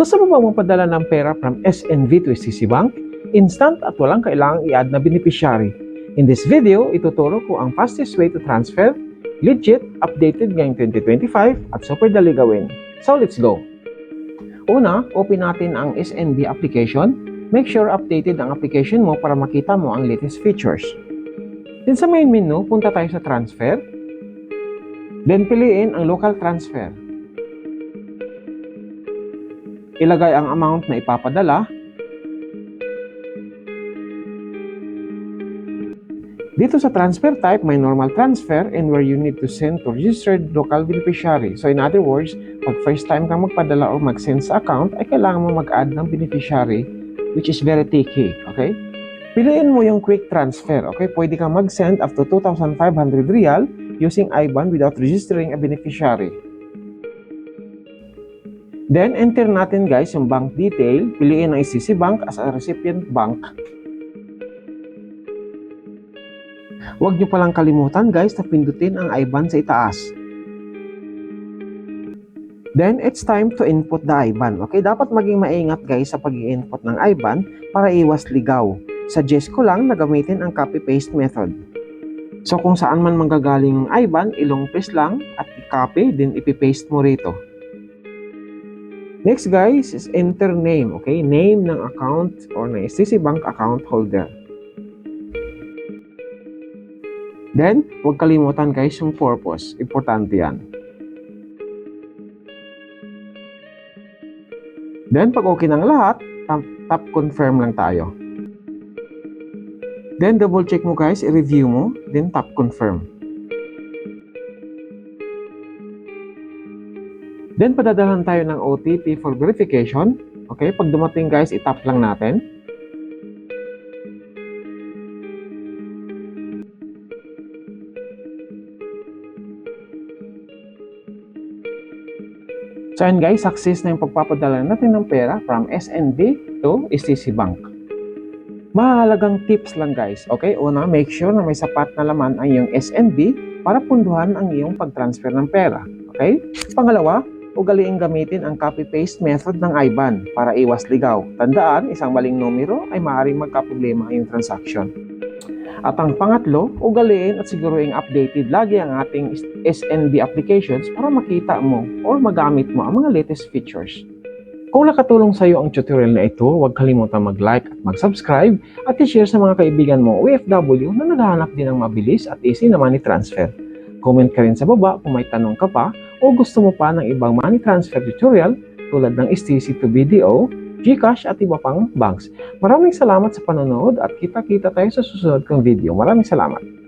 Gusto mo ba mapadala ng pera from SNV to SCC Bank? Instant at walang kailangang i-add na beneficiary. In this video, ituturo ko ang fastest way to transfer, legit, updated ngayong 2025 at super dali gawin. So let's go! Una, open natin ang SNB application. Make sure updated ang application mo para makita mo ang latest features. Then sa main menu, punta tayo sa transfer. Then piliin ang local transfer. Ilagay ang amount na ipapadala. Dito sa transfer type, may normal transfer and where you need to send to registered local beneficiary. So in other words, pag first time kang magpadala or mag-send sa account, ay kailangan mo mag-add ng beneficiary which is very tricky, okay? Piliin mo yung quick transfer, okay? Pwede kang mag-send up to 2,500 real using IBAN without registering a beneficiary. Then, enter natin guys yung bank detail. Piliin ang ICC Bank as a recipient bank. Huwag nyo palang kalimutan guys na pindutin ang IBAN sa itaas. Then, it's time to input the IBAN. Okay, dapat maging maingat guys sa pag input ng IBAN para iwas ligaw. Suggest ko lang na gamitin ang copy-paste method. So, kung saan man manggagaling ang IBAN, ilong press lang at i-copy, then ipipaste mo rito. Next guys is enter name, okay? Name ng account or ng SCC Bank account holder. Then, huwag kalimutan guys yung purpose. Importante yan. Then, pag okay ng lahat, tap, tap confirm lang tayo. Then, double check mo guys, i-review mo, then tap confirm. Then, padadalan tayo ng OTP for verification. Okay, pag dumating guys, itap lang natin. So yun guys, success na yung pagpapadala natin ng pera from SNB to SCC Bank. Mahalagang tips lang guys. Okay, una, make sure na may sapat na laman ang iyong SNB para punduhan ang iyong pag-transfer ng pera. Okay? Pangalawa, ugaliin gamitin ang copy-paste method ng IBAN para iwas ligaw. Tandaan, isang maling numero ay maaaring magkaproblema ang iyong transaction. At ang pangatlo, ugaliin at siguruing updated lagi ang ating SNB applications para makita mo or magamit mo ang mga latest features. Kung nakatulong sa iyo ang tutorial na ito, huwag kalimutan mag-like at mag-subscribe at i-share sa mga kaibigan mo OFW na naghahanap din ng mabilis at easy na money transfer. Comment ka rin sa baba kung may tanong ka pa o gusto mo pa ng ibang money transfer tutorial tulad ng STC to BDO, GCash at iba pang banks. Maraming salamat sa panonood at kita-kita tayo sa susunod kong video. Maraming salamat.